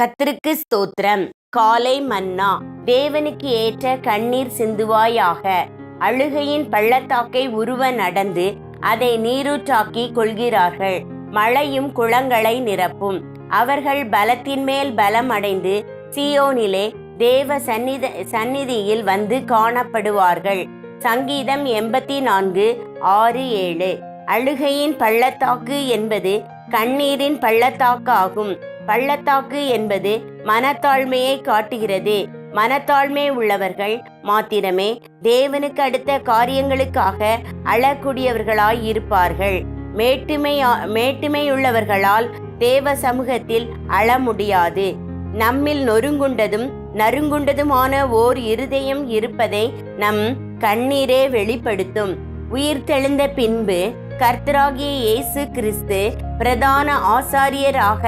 கத்திருக்கு ஸ்தோத்திரம். காலை மன்னா தேவனுக்கு ஏற்ற கண்ணீர் சிந்துவாயாக. அழுகையின் பள்ளத்தாக்கை உருவ நடந்து அதை நீரூற்றாக்கி கொள்கிறார்கள். மழையும் குளங்களை நிரப்பும். அவர்கள் பலத்தின் மேல் பலம் அடைந்து சியோனிலே தேவ சந்நித சந்நிதியில் வந்து காணப்படுவார்கள். சங்கீதம் எண்பத்தி நான்கு ஆறு ஏழு. அழுகையின் பள்ளத்தாக்கு என்பது கண்ணீரின் பள்ளத்தாக்கு ஆகும் பள்ளத்தாக்கு என்பது மனத்தாழ்மையை காட்டுகிறது. மனத்தாழ்மை உள்ளவர்கள் மாத்திரமே தேவனுக்கு அடுத்த காரியங்களுக்காக அழக்கூடியவர்களாய் இருப்பார்கள். மேட்டுமை மேட்டுமையுள்ளவர்களால் தேவ சமூகத்தில் அழ முடியாது. நம்மில் நொறுங்குண்டதும் நறுங்குண்டதுமான ஓர் இருதயம் இருப்பதை நம் கண்ணீரே வெளிப்படுத்தும். உயிர்த்தெழுந்த பின்பு கர்த்தராகிய இயேசு கிறிஸ்து பிரதான ஆசாரியராக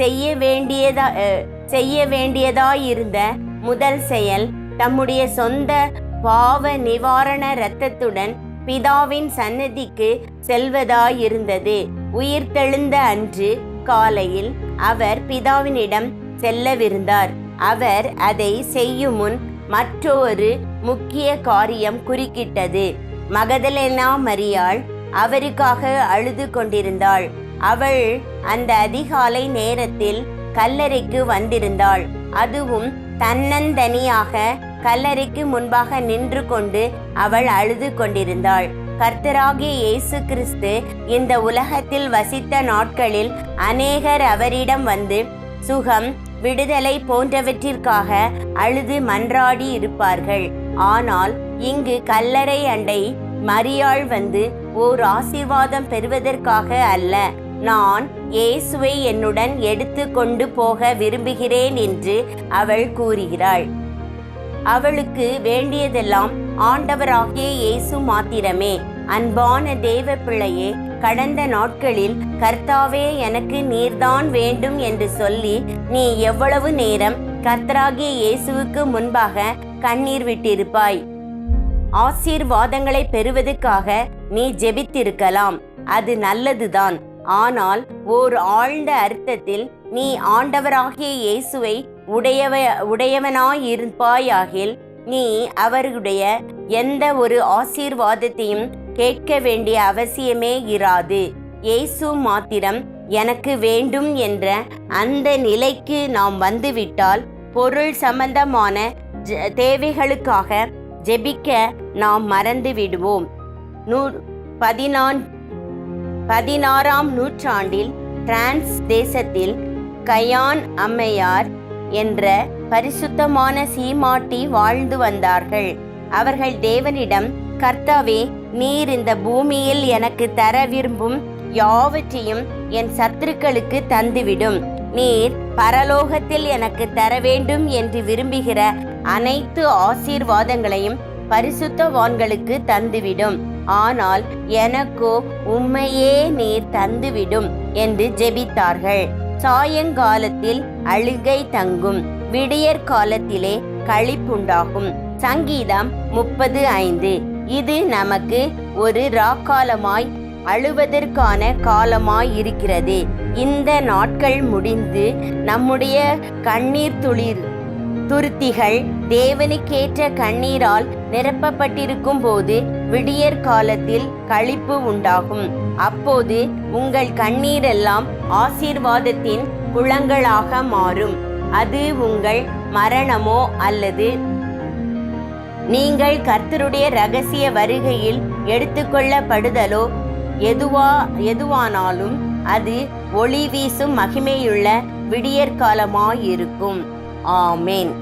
செய்ய வேண்டியதா செய்ய வேண்டியதாயிருந்த முதல் செயல் தம்முடைய சொந்த பாவ நிவாரண இரத்தத்துடன் பிதாவின் சன்னதிக்கு செல்வதாயிருந்தது. உயிர்த்தெழுந்த அன்று காலையில் அவர் பிதாவினிடம் செல்லவிருந்தார். அவர் அதை செய்யும் முன் மற்றொரு முக்கிய காரியம் குறுக்கிட்டது. மகதலேனா மரியாள் அவருக்காக அழுது கொண்டிருந்தாள். அவள் அந்த அதிகாலை நேரத்தில் கல்லறைக்கு வந்திருந்தாள். அதுவும் தன்னந்தனியாக கல்லறைக்கு முன்பாக நின்று கொண்டு அவள் அழுது கொண்டிருந்தாள். கர்த்தராகிய இயேசு கிறிஸ்து இந்த உலகத்தில் வசித்த நாட்களில் அநேகர் அவரிடம் வந்து சுகம் விடுதலை போன்றவற்றிற்காக அழுது மன்றாடி இருப்பார்கள். ஆனால் இங்கு கல்லறை அண்டை மரியாள் வந்து ஓர் ஆசீர்வாதம் பெறுவதற்காக அல்ல. நான் இயேசுவை என்னுடன் எடுத்து கொண்டு போக விரும்புகிறேன் என்று அவள் கூறுகிறாள். அவளுக்கு வேண்டியதெல்லாம் ஆண்டவராகிய இயேசு மாத்திரமே. அன்பான தேவ பிள்ளையே கடந்த நாட்களில் கர்த்தாவே எனக்கு நீர்தான் வேண்டும் என்று சொல்லி நீ எவ்வளவு நேரம் கர்த்தராகிய இயேசுவுக்கு முன்பாக கண்ணீர் விட்டிருப்பாய். ஆசீர்வாதங்களை பெறுவதற்காக நீ ஜெபித்திருக்கலாம். அது நல்லதுதான். ஆனால் ஓர் ஆழ்ந்த அர்த்தத்தில் நீ ஆண்டவராகிய இயேசுவை உடையவ உடையவனாயிருப்பாயாகில் நீ அவருடைய எந்த ஒரு ஆசீர்வாதத்தையும் கேட்க வேண்டிய அவசியமே இராது. இயேசு மாத்திரம் எனக்கு வேண்டும் என்ற அந்த நிலைக்கு நாம் வந்துவிட்டால் பொருள் சம்பந்தமான ஜ- தேவைகளுக்காக ஜெபிக்க நாம் மறந்து விடுவோம். நூ பதினான் பதினாறாம் நூற்றாண்டில் பிரான்ஸ் தேசத்தில் கயான் அம்மையார் என்ற பரிசுத்தமான சீமாட்டி வாழ்ந்து வந்தார்கள். அவர்கள் தேவனிடம் கர்த்தாவே நீர் இந்த பூமியில் எனக்கு தர விரும்பும் யாவற்றையும் என் சத்துருக்களுக்கு தந்துவிடும். நீர் பரலோகத்தில் எனக்கு தர வேண்டும் என்று விரும்புகிற அனைத்து ஆசீர்வாதங்களையும் பரிசுத்தவான்களுக்கு தந்துவிடும். ஆனால் எனக்கோ உண்மையே நீர் தந்துவிடும் என்று ஜெபித்தார்கள். சாயங்காலத்தில் அழுகை தங்கும். விடியற் காலத்திலே களிப்புண்டாகும். சங்கீதம் முப்பது ஐந்து. இது நமக்கு ஒரு ராக்காலமாய் அழுவதற்கான காலமாய் இருக்கிறது இந்த நாட்கள் முடிந்து நம்முடைய கண்ணீர் துளிர் துருத்திகள் தேவனுக்கேற்ற கண்ணீரால் நிரப்பப்பட்டிருக்கும் போது விடியற் காலத்தில் களிப்பு உண்டாகும். அப்போது உங்கள் கண்ணீரெல்லாம் ஆசீர்வாதத்தின் குளங்களாக மாறும். அது உங்கள் மரணமோ அல்லது நீங்கள் கர்த்தருடைய ரகசிய வருகையில் எடுத்துக்கொள்ளப்படுதலோ? எதுவா எதுவானாலும் அது ஒளி வீசும் மகிமையுள்ள விடியற்காலமாயிருக்கும். ஆமேன்.